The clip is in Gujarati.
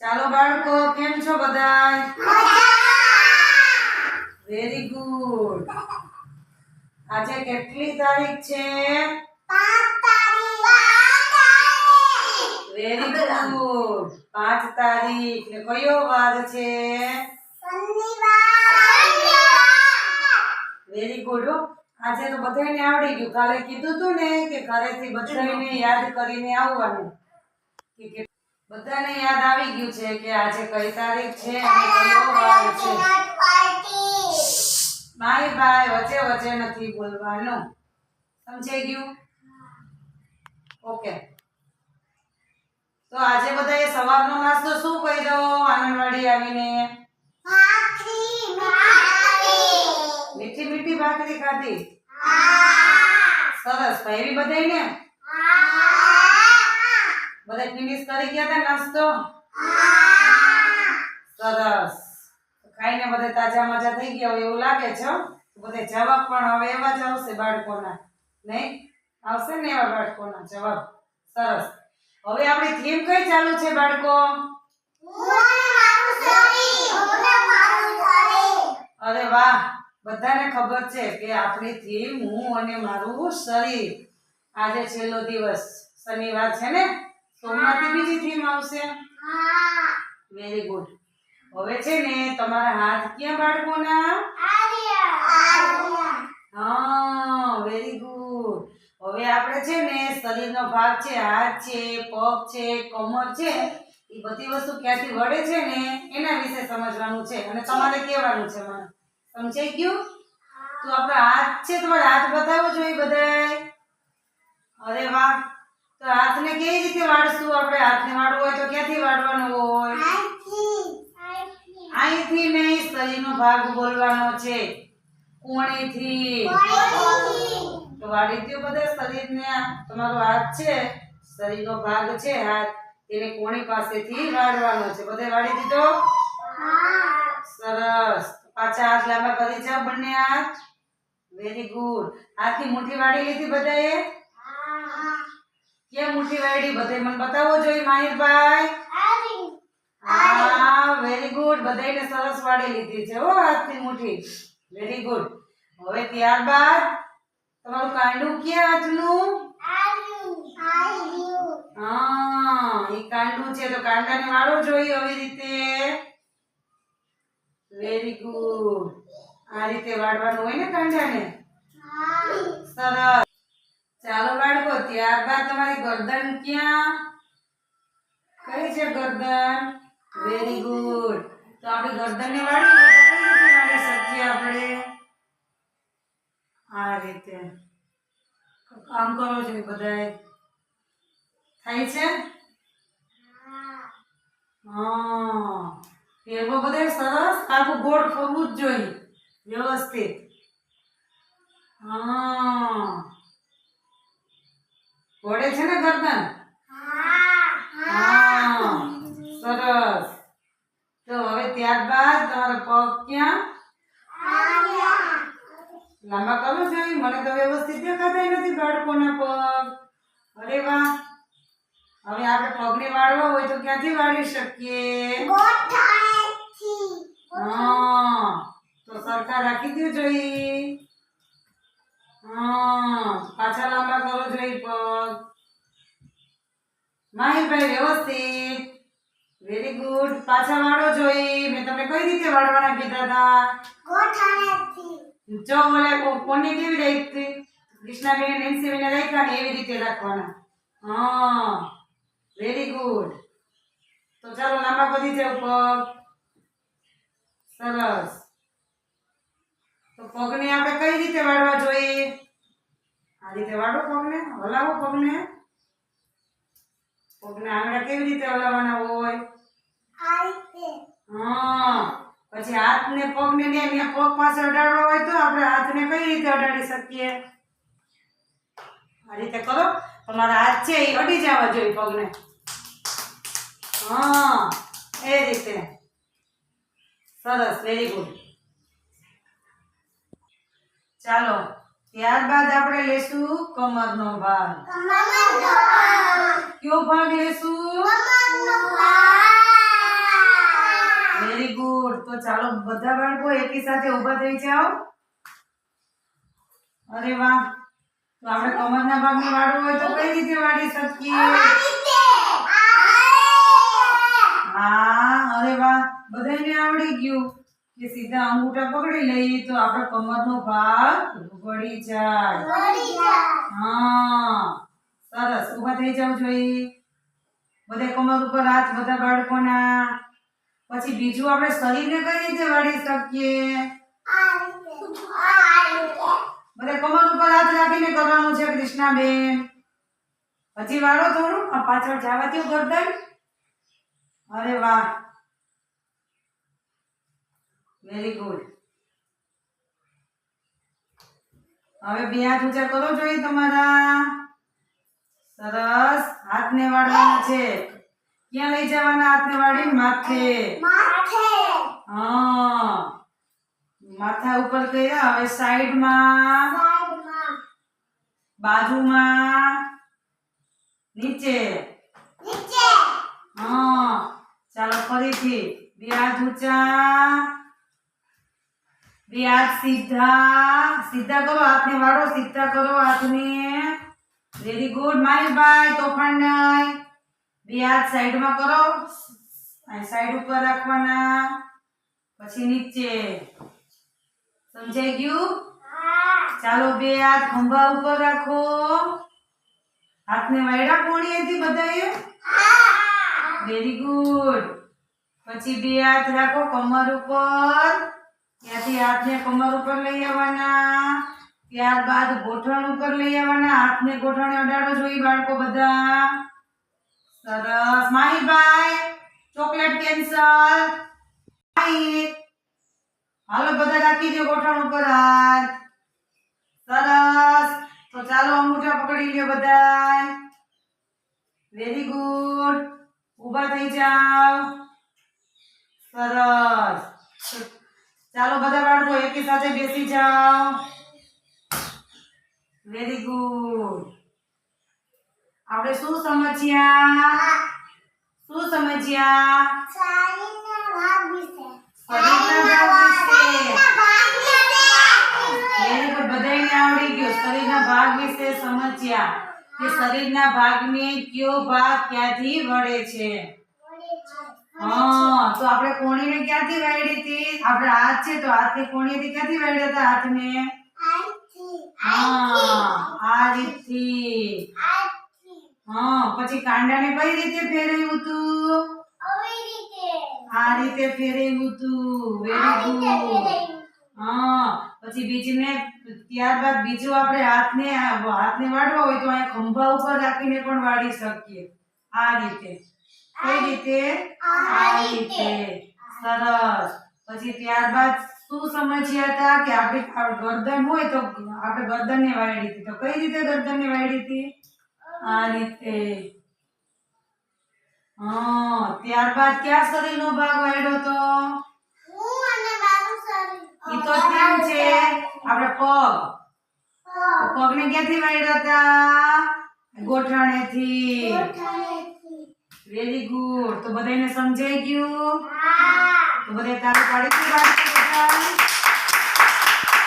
ચાલો બાળકો કેમ છો બધા વેરી ગુડ આજે કેટલી તારીખ છે? વેરી ગુડ પાંચ તારીખ. ને કયો વાર છે? Very good. આજે તો બધાને આવડી ગયું. કાલે કીધું તું ને કે ઘરેથી બધાને યાદ કરીને આવવાનું. કે- બધાને યાદ આવી ગયું છે કે આજે કઈ તારીખ છે અને કયો વાર છે? ભાઈ વચ્ચે વચ્ચે નથી બોલવાનું. સમજાઈ ગયું? ઓકે. તો આજે બધાએ સવારનો નાસ્તો શું કર્યો આંગણવાડી આવીને. મીઠી મીઠી ભાખરી ખાધી? સરસ. પહેરી બધાય ને બધા ફિનિશ કરી ગયા હતા નાસ્તો? સરસ. ખાઈને બધા તાજા મજા થઈ ગયા હોય એવું લાગે છે. બધા જવાબ પણ હવે એવા જ આવશે બાળકોના. નહીં? આવશે ને એવા બાળકોના જવાબ. સરસ. હવે આપણી થીમ કઈ ચાલુ છે બાળકો? અરે વાહ. બધાને ખબર છે કે આપણી થીમ હું અને મારું શરીર. આજે છેલ્લો દિવસ. શનિવાર છે ને? સોમવારથી બીજી થીમ આવશે? વેરી ગુડ હવે છે ને તમારા હાથ ક્યાં બાળકોના? હા વેરી ગુડ હવે આપણે છે ને શરીરનો ભાગ છે હાથ છે પગ છે કમર છે એ બધી વસ્તુ ક્યાંથી વળે છે ને એના વિશે સમજવાનું છે અને તમારે કહેવાનું છે મને. સમજાઈ ગયું? તો આપણે હાથ છે તમારા હાથ બતાવો જોઈએ બધાય. અરે વાહ. તો હાથને કેવી રીતે વાળશું? આપણે હાથને વાળવું હોય તો ક્યાંથી વાળવાનું હોય? અહીંથી નહીં શરીરનો ભાગ બોલવાનો છે. કોણીથી? તો વાળી દ્યો બધા શરીરને. તમારો હાથ છે, શરીરનો ભાગ છે, હાથ. તેને કોણી પાસેથી વાળવાનો છે. બધે વાળી દીધો? સરસ. પાછા હાથ લાંબા કરી જાઓ બંને હાથ. વેરી ગુડ હાથની મુઠ્ઠી વાળી લીધી બધાએ? કેમ ઉઠી વાળી? બધે મને બતાવો જોઈએ માહિરભાઈ. હા વેરી ગુડ બધાને સરસ વાળી લીધી છે હો હાથની મુઠ્ઠી. વેરી ગુડ હવે ત્યારબાદ તમારું કાંડું ક્યાં હાથનું? હા એ કાંડું છે તો કાંડાને વાળો જોઈએ આવી રીતે. વેરી ગુડ આ રીતે વાળવાનું હોય ને કાંડાને? સરસ. ચાલો બાળકો, ત્યારબાદ તમારી ગરદન ક્યાં? કઈ છે ગરદન? વેરી ગુડ તો આપણે ગરદનને વાળી તો વાળી શકીએ આપણે? આ રીતે. કામ કરો છો બધાય થાય છે? હા. એવો બધાય સરસ આખું ગોળ ફરવું જ જોઈએ. વ્યવસ્થિત. હા. વળે છે ને ગરદન? હા સરસ. તો હવે ત્યારબાદ તમારો પગ ક્યાં? લાંબા કરો જોઈએ મને તો વ્યવસ્થિત દેખાતા નથી બાળકોના પગ. અરે વાહ. હવે આપણે પગને વાળવા હોય તો ક્યાંથી વાળી શકીએ? હા તો સરખા રાખી દેજો જોઈએ હા પાછા લાંબા કરો જોઈએ પગ માહિરભાઈ વ્યવસ્થિત. વેરી ગુડ પાછા વાળો જોઈએ મેં તમને કઈ રીતે વાળવાના કીધા હતા? જો મને કોની કેવી રાખી કૃષ્ણાબેન, નેન્સીબેને રાખ્યા ને એવી રીતે રાખવાના. હા. વેરી ગુડ તો ચાલો લાંબા કરી જાવ પગ. સરસ. તો પગને આપણે કઈ રીતે વાળવા જોઈએ? આ રીતે વાળો પગને? હલાવો પગને. પગને આંગળા કેવી રીતે હલાવવાના હોય? હા. પછી હાથને પગને ને ને પગ પાસે અડાડવા હોય તો આપણે હાથને કઈ રીતે અડાડી શકીએ? આ રીતે કરો. તમારા હાથ છે એ અડી જવા જોઈએ પગને. હા. એ રીતે. સરસ. વેરી ગુડ ચાલો. ત્યારબાદ આપણે લેશું કમરનો ભાગ. કયો ભાગ લેશું? ચાલો બધા બાળકો એકી સાથે ઊભા થઈ જાઓ. અરે વાહ. તો આપણે કમરના ભાગને વાળવું હોય તો કઈ રીતે વાળી શકીએ? હા અરે વાહ. બધાને આવડી ગયું કે સીધા અંગૂઠા પકડી લઈએ તો આપણો કમરનો ભાગ વળી જાય. હા. સરસ. ઊભા થઈ જાવ જોઈએ બધે કમર ઉપર હાથ બધા બાળકોના. પછી બીજું આપણે શરીરને કઈ રીતે વાળી શકીએ? બધા કમર ઉપર હાથ રાખીને કરવાનું છે કૃષ્ણાબેન. પછી વાળો થોડું આ પાછળ જવા દો ગરદન. અરે વાહ. વેરી ગુડ હવે બે હાથ ઊંચા કરો જોઈએ તમારા. સરસ. હાથને વાળવાના છે. ક્યાં લઈ જવાના હાથને વાળી? માથે. હા. માથા ઉપર કર્યા હવે સાઈડમાં. બાજુમાં. નીચે. હા. ચાલો ફરીથી. બે હાથ ઊંચા બે હાથ સીધા. સીધા કરો હાથને વાળો, સીધા કરો હાથને. વેરી ગુડ મારી ભાઈ તોફાન બે હાથ સાઈડમાં કરો. સાઈડ ઉપર રાખવાના. પછી નીચે. સમજાઈ ગયું? ચાલો બે હાથ ખંભા ઉપર રાખો. હાથને વાયડા કોણી હતી બધાએ? વેરી ગુડ પછી બે હાથ રાખો કમર ઉપર. ત્યાંથી હાથને કમર ઉપર લઈ આવવાના. ત્યારબાદ ગોઠણ ઉપર લઈ આવવાના. હાથને ગોઠણે અડાડો જોઈએ બાળકો બધા. સરસ. Mahibhai chocolate cancel. માહી હાલો બધા રાખી દો ગોઠણ ઉપર હાથ સરસ. તો ચાલો અંગૂઠા પકડી લ્યો બધા વેરી ગુડ ઊભા થઈ જાઓ. સરસ. ચાલો બધા બાળકો એકી સાથે બેસી જાઓ. વેરી ગુડ આપણે શું સમજ્યા? શું સમજ્યા? શરીરના ભાગ વિશે. વેરી ગુડ આવડી ગયો. શરીરના ભાગ વિશે સમજ્યા કે શરીરના ભાગને કયો ભાગ ક્યાંથી વળે છે? હા તો આપણે કોણીને ક્યાંથી વાળી હતી? આપણે હાથ છે તો હાથની કોણીથી ક્યાંથી વાળ્યા હતા હાથને? હા આ રીતથી. હા પછી કાંડાને કઈ રીતે ફેરવ્યું તું? આ રીતે ફેરવ્યું તું. વેરી ગુડ હા પછી બીજને ત્યારબાદ બીજું આપણે હાથને હાથને વાળવા હોય તો અહીંયા ખંભા ઉપર રાખીને પણ વાળી શકીએ. આ રીતે. કઈ રીતે? આ રીતે. સરસ. પછી ત્યારબાદ શું સમજ્યા હતા કે આપણી ગરદન હોય તો આપણે ગરદનને વાળી હતી. તો કઈ રીતે ગરદનને વાળી હતી? આ રીતે. હા ત્યારબાદ ક્યાં શરીરનો ભાગ વાળ્યો તો ઈ તો કેમ છે? આપણે પગ. પગ. પગને ક્યાંથી વાળ્યા હતા? ગોઠણેથી. વેરી ગુડ તો બધાને સમજાઈ ગયું? તો બધા તારું પાડી દીધું